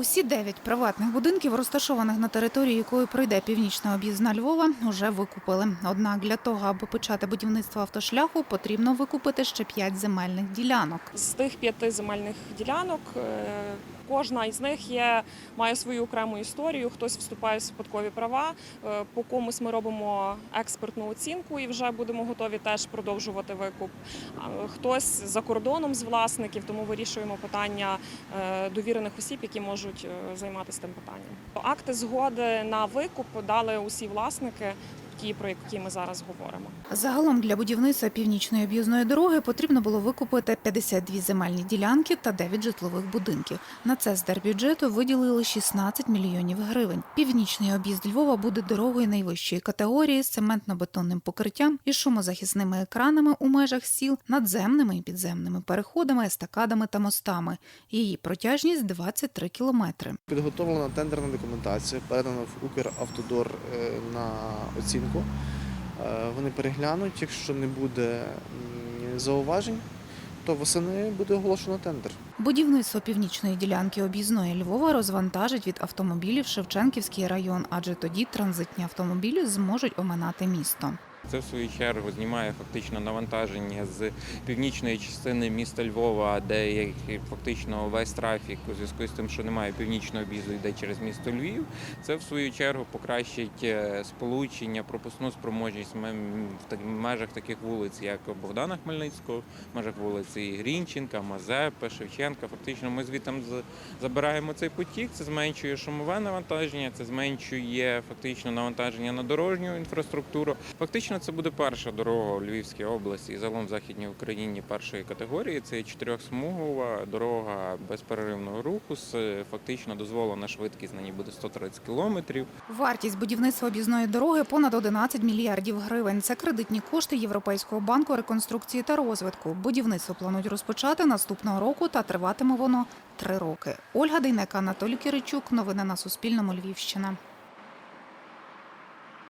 Усі дев'ять приватних будинків, розташованих на території, якої пройде північна об'їзна Львова, вже викупили. Однак для того, аби почати будівництво автошляху, потрібно викупити ще п'ять земельних ділянок. З тих п'яти земельних ділянок е, кожна із них є, має свою окрему історію. Хтось вступає в спадкові права, е, по комусь ми робимо експертну оцінку і вже будемо готові теж продовжувати викуп. Хтось за кордоном з власників, тому вирішуємо питання е, довірених осіб, які можуть е, займатися тим питанням. Акти згоди на викуп дали усі власники, ті, про які ми зараз говоримо. Загалом для будівництва північної об'їзної дороги потрібно було викупити 52 земельні ділянки та 9 житлових будинків. На це з держбюджету виділили 16 мільйонів гривень. Північний об'їзд Львова буде дорогою найвищої категорії з цементно-бетонним покриттям і шумозахисними екранами у межах сіл, надземними і підземними переходами, естакадами та мостами. Її протяжність 23 кілометри. Підготовлена тендерна документація, передана в Укравтодор е, на оцінку. Е, Вони переглянуть, якщо не буде зауважень, то восени буде оголошено тендер. Будівництво північної ділянки об'їзної Львова розвантажить від автомобілів Шевченківський район, адже тоді транзитні автомобілі зможуть оминати місто. Це в свою чергу знімає фактично навантаження з північної частини міста Львова, де фактично весь трафік у зв'язку з тим, що немає північного об'їзду, йде через місто Львів. Це в свою чергу покращить е, сполучення, пропускну спроможність в межах таких вулиць, як Богдана Хмельницького, в межах вулиці Грінченка, Мазепи, Шевченка. Фактично, ми звідти забираємо цей потік. Це зменшує шумове навантаження, це зменшує фактично навантаження на дорожню інфраструктуру. Фактично, це буде перша дорога у Львівській області і загалом в Західній Україні першої категорії. Це чотирьохсмугова дорога безперервного руху. З фактично дозволена швидкість на ній буде 130 кілометрів. Вартість будівництва об'їзної дороги понад 11 мільярдів гривень. Це кредитні кошти Європейського банку реконструкції та розвитку. Будівництво планують розпочати наступного року та триватиме воно три роки. Ольга Дейнека, Анатолій Киричук. Новини на Суспільному. Львівщина.